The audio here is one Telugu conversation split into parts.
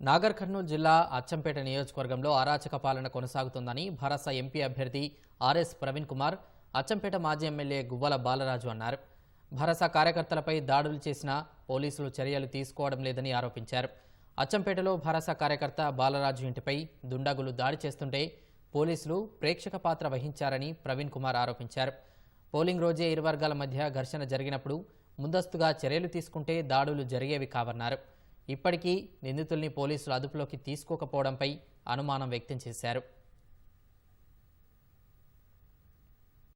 నాగర్ కర్నూలు జిల్లా అచ్చంపేట నియోజకవర్గంలో అరాచక పాలన కొనసాగుతుందని భరస ఎంపీ అభ్యర్థి ఆర్ఎస్ ప్రవీణ్ కుమార్ అచ్చంపేట మాజీ ఎమ్మెల్యే గువ్వల బాలరాజు అన్నారు. భరస కార్యకర్తలపై దాడులు చేసిన పోలీసులు చర్యలు తీసుకోవడం లేదని ఆరోపించారు. అచ్చంపేటలో భరస కార్యకర్త బాలరాజు ఇంటిపై దుండగులు దాడి చేస్తుంటే పోలీసులు ప్రేక్షక పాత్ర వహించారని ప్రవీణ్ కుమార్ ఆరోపించారు. పోలింగ్ రోజే ఇరు వర్గాల మధ్య ఘర్షణ జరిగినప్పుడు ముందస్తుగా చర్యలు తీసుకుంటే దాడులు జరిగేవి కావన్నారు. ఇప్పటికీ నిందితుల్ని పోలీసులు అదుపులోకి తీసుకోకపోవడంపై అనుమానం వ్యక్తం చేశారు.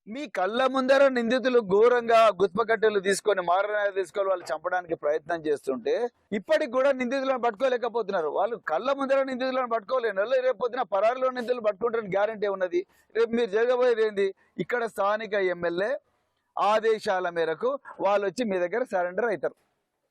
మీ కళ్ళ ముందర నిందితులు ఘోరంగా గుత్పకట్టెలు తీసుకొని మారణాలు తీసుకొని వాళ్ళు చంపడానికి ప్రయత్నం చేస్తుంటే ఇప్పటికి కూడా నిందితులను పట్టుకోలేకపోతున్నారు. వాళ్ళు కళ్ళ ముందర నిందితులను పట్టుకోలేను వాళ్ళు. రేపు పొద్దున పరారిలో నిందితులు పట్టుకుంటారని గ్యారంటీ ఉన్నది. రేపు మీరు జరగబోయేది ఏంది? ఇక్కడ స్థానిక ఎమ్మెల్యే ఆదేశాల మేరకు వాళ్ళు వచ్చి మీ దగ్గర సరెండర్ అవుతారు.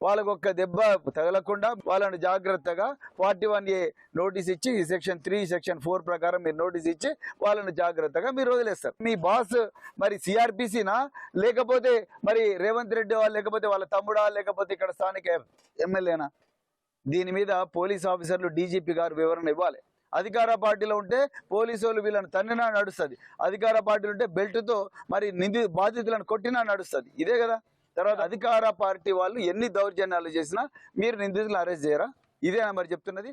వాళ్ళకు ఒక్క దెబ్బ తగలకుండా వాళ్ళని జాగ్రత్తగా ఫార్టీ వన్ ఏ నోటీస్ ఇచ్చి సెక్షన్ త్రీ సెక్షన్ ఫోర్ ప్రకారం మీరు నోటీస్ ఇచ్చి వాళ్ళని జాగ్రత్తగా మీరు వదిలేస్తారు. మీ బాస్ మరి సిఆర్పిసినా లేకపోతే మరి రేవంత్ రెడ్డి వాళ్ళు లేకపోతే వాళ్ళ తమ్ముడా లేకపోతే ఇక్కడ స్థానిక ఎమ్మెల్యేనా? దీని మీద పోలీస్ ఆఫీసర్లు డీజీపీ గారు వివరణ ఇవ్వాలి. అధికార పార్టీలో ఉంటే పోలీసు వాళ్ళు వీళ్ళని తన్నినా నడుస్తుంది. అధికార పార్టీలు ఉంటే బెల్ట్తో మరి నింది బాధితులను కొట్టినా నడుస్తుంది. ఇదే కదా? తర్వాత అధికార పార్టీ వాళ్ళు ఎన్ని దౌర్జన్యాలు చేసినా మీరు నిందితులను అరెస్ట్ చేయరా? ఇదేనా మరి చెప్తున్నది.